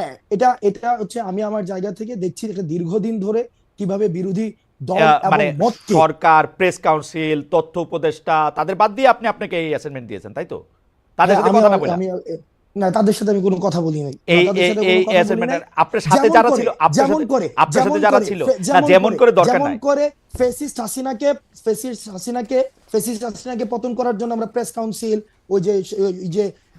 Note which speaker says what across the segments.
Speaker 1: হ্যাঁ এটা এটা হচ্ছে আমি আমার জায়গা থেকে দেখছি এটা দীর্ঘদিন ধরে কীভাবে বিরোধী দল
Speaker 2: মানে সরকার প্রেস কাউন্সিল তথ্য উপদেষ্টা তাদের বাদ দিয়ে আপনি আপনাকে এই অ্যাসাইনমেন্ট দিয়েছেন তাই তো? তাদের সাথে কথা না বলে।
Speaker 1: না তাদের সাথে আমি কোনো কথা বলি নাই।
Speaker 2: এই
Speaker 1: নাই।
Speaker 2: আপনার সাথে যারা ছিল
Speaker 1: যেমন করে
Speaker 2: আপনার সাথে যারা ছিল না যেমন করে দরকার
Speaker 1: যেমন করে ফেসিস্ট হাসিনাকে ফেসিস্ট হাসিনাকে ফেসিস্ট হাসিনাকে পতন করার জন্য আমরা প্রেস কাউন্সিল ওই যে ওই যে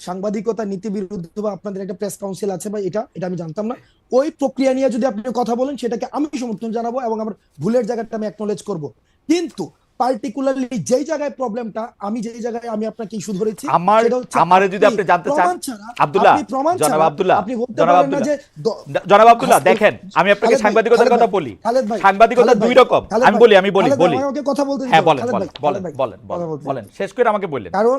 Speaker 1: সাংবাদিকতা নীতি বিরুদ্ধ বা আপনাদের একটা প্রেস কাউন্সিল আছে বা এটা এটা আমি জানতাম না। ওই প্রক্রিয়া নিয়ে যদি আপনি কথা বলেন সেটাকে আমি সমর্থন জানাব এবং আমার ভুলের জায়গাটা আমি অ্যাকনোলেজ করব। কিন্তু পার্টিকুলারলি যেই জায়গায় প্রবলেমটা আমি যেই জায়গায় আমি আপনাকে ইস্যু ধরেছি
Speaker 2: আমার আমারে যদি আপনি জানতে চান আব্দুল্লাহ
Speaker 1: প্রমাণ
Speaker 2: জনাব আব্দুল্লাহ
Speaker 1: আপনি বলতে পারেন না যে
Speaker 2: জনাব আব্দুল্লাহ দেখেন আমি আপনাকে সাংবাদিকতার কথা বলি। সাংবাদিকতা দুই রকম। আমি বলি আমি বলি বলি।
Speaker 1: আমাকে কথা বলতে
Speaker 2: হ্যাঁ বলেন বলেন বলেন বলেন শেষ করে আমাকে বললেন।
Speaker 1: কারণ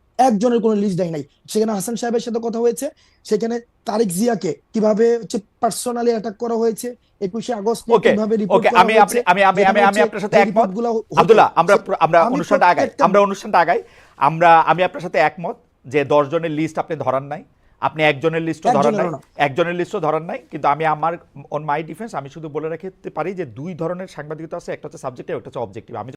Speaker 1: একজনের কোনো লিস্ট দেয় নাই। সেখানে হাসান সাহেবের সাথে কথা হয়েছে সেখানে তারিক জিয়াকে কীভাবে হচ্ছে পার্সোনালি অ্যাটাক করা হয়েছে একুশে আগস্ট কীভাবে রিপোর্ট করা
Speaker 2: আমি আপনি আমি আমি আমি আমি আপনার সাথে একমত। আব্দুল্লাহ আমরা আমরা অনুষ্ঠানটা আগাই আমরা অনুষ্ঠানটা আগাই। আমরা আমি আপনার সাথে একমত যে দশ জনের লিস্ট আপনি ধরান নাই। আপনি একজনের লিস্টও ধরান নাই। একজনের লিস্টও ধরান নাই। কিন্তু আমি আমার অন মাই ডিফেন্স আমি শুধু বলে রাখতে পারি যে দুই ধরনের সাংবাদিকতা আছে একটা হচ্ছে সাবজেক্টিভ একটা হচ্ছে অবজেক্টিভ আমি